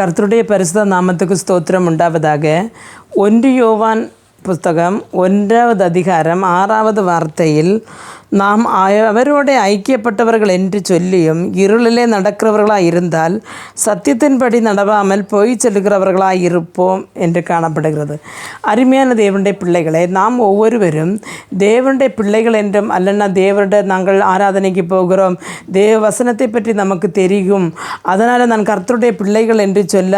கர்த்தருடைய பரிசுத நாமத்துக்கு ஸ்தோத்திரம் உண்டாவதாக. ஒன்று யோவான் புஸ்தகம் ஒன்றாவது அதிகாரம் ஆறாவது வார்த்தையில் நாம் ஆய- அவரோட ஐக்கியப்பட்டவர்கள் என்று சொல்லியும் இருளிலே நடக்கிறவர்களாய் இருந்தால் சத்தியத்தின்படி நடவாமல் போய் செல்கிறவர்களாய் இருப்போம் என்று காணப்படுகிறது. அருமையான தேவனுடைய பிள்ளைகளை நாம் ஒவ்வொருவரும் தேவனுடைய பிள்ளைகள் என்றும் அல்லனா தேவனுடைய நாங்கள் ஆராதனைக்கு போகிறோம் தேவ வசனத்தை பற்றி நமக்கு தெரியும் அதனால் நான் கர்த்தருடைய பிள்ளைகள் என்று சொல்ல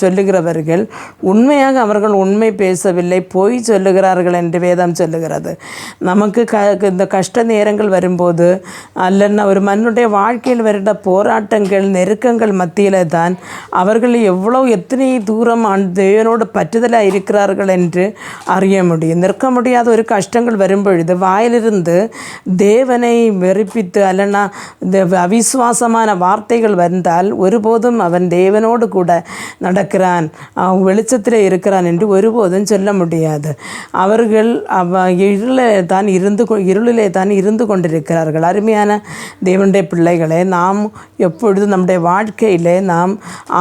சொல்லுகிறவர்கள் உண்மையாக அவர்கள் உண்மை பேசவில்லை பொய் சொல்லுகிறார்கள் என்று வேதம் சொல்லுகிறது. நமக்கு க இந்த கஷ்ட நேரங்கள் வரும்போது அல்லன்னா ஒரு மண்ணுடைய வாழ்க்கையில் வருகிற போராட்டங்கள் நெருக்கங்கள் மத்தியில் தான் அவர்கள் எவ்வளோ எத்தனை தூரம் தேவனோடு பற்றுதலாக இருக்கிறார்கள் என்று அறிய முடியும். நிற்க முடியாத ஒரு கஷ்டங்கள் வரும்பொழுது வாயிலிருந்து தேவனை வெறுப்பித்து அல்லனா இந்த அவிசுவாசமான வார்த்தைகள் வந்தால் ஒருபோதும் அவன் தேவனோடு கூட நடக்கிறான் அவன் வெளிச்சத்தில் இருக்கிறான் என்று ஒருபோதும் சொல்ல முடியாது. அவர்கள் அவ இருளே தான் இருந்து இருள் இருளிலே தான் இருந்து கொண்டிருக்கிறார்கள். அருமையான தேவனுடைய பிள்ளைகளே நாம் எப்பொழுதும் நம்முடைய வாழ்க்கையிலே நாம்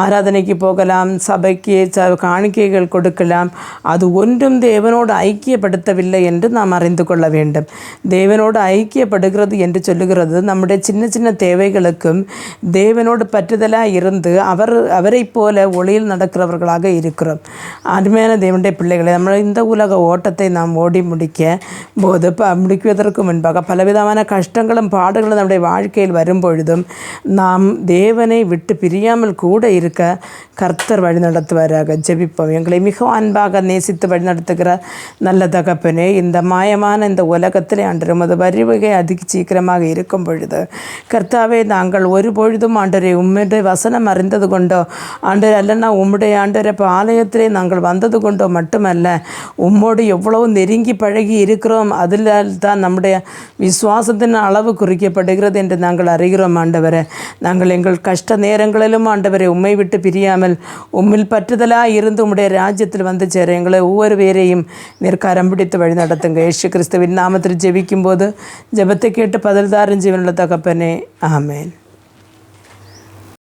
ஆராதனைக்கு போகலாம் சபைக்கு காணிக்கைகள் கொடுக்கலாம் அது ஒன்றும் தேவனோடு ஐக்கியப்படுத்தவில்லை என்று நாம் அறிந்து கொள்ள வேண்டும். தேவனோடு ஐக்கியப்படுகிறது என்று சொல்லுகிறது. நம்முடைய சின்ன சின்ன தேவைகளுக்கும் தேவனோடு பற்றுதலாக இருந்து அவர் அவரை போல ஒளியில் நடக்கிறவர்களாக இருக்கிறோம். அருமையான தேவனுடைய பிள்ளைகளை நம்ம இந்த உலக ஓட்டத்தை நாம் ஓடி முடிக்க போது முடிக்குவதற்கு முடிக்குவதற்கு முன்பாக பலவிதமான கஷ்டங்களும் பாடுகளும் நம்முடைய வாழ்க்கையில் வரும்பொழுதும் நாம் தேவனை விட்டு பிரியாமல் கூட இருக்க கர்த்தர் வழி நடத்துவாராக. ஜெபிப்போம். எங்களை மிகவும் அன்பாக நேசித்து வழி நடத்துகிற நல்ல தகப்பனே இந்த மாயமான இந்த உலகத்தில் அன்று உமது வருவகை அதிக சீக்கிரமாக இருக்கும் பொழுது கர்த்தாவே நாங்கள் ஒரு பொழுதும் ஆண்டரை உம்முடைய வசனம் அறிந்தது கொண்டோ ஆண்டர் அல்லனா உம்முடைய ஆண்டரை இப்போ ஆலயத்திலே நாங்கள் வந்தது கொண்டோ மட்டுமல்ல உம்மோடு எவ்வளவு நெருங்கி பழகி இருக்கிறோம் அதில் தான் நம்முடைய விசுவாசத்தின் அளவு குறிக்கப்படுகிறது என்று நாங்கள் அறிகிறோம் ஆண்டவரே நாங்கள் எங்கள் கஷ்ட நேரங்களிலும் ஆண்டவரை உம்மை விட்டு பிரியாமல் உம்மில் பற்றுதலாக இருந்து உம்முடைய ராஜ்யத்தில் வந்து சேர எங்களை ஒவ்வொரு பேரையும் நிற்காரம் பிடித்து வழி நடத்துங்க இயேசு கிறிஸ்துவின் நாமத்தில் ஜெபிக்கும்போது ஜெபத்தை கேட்டு பதில்தாரும் ஜீவனுள்ள தகப்பனே ஆமென்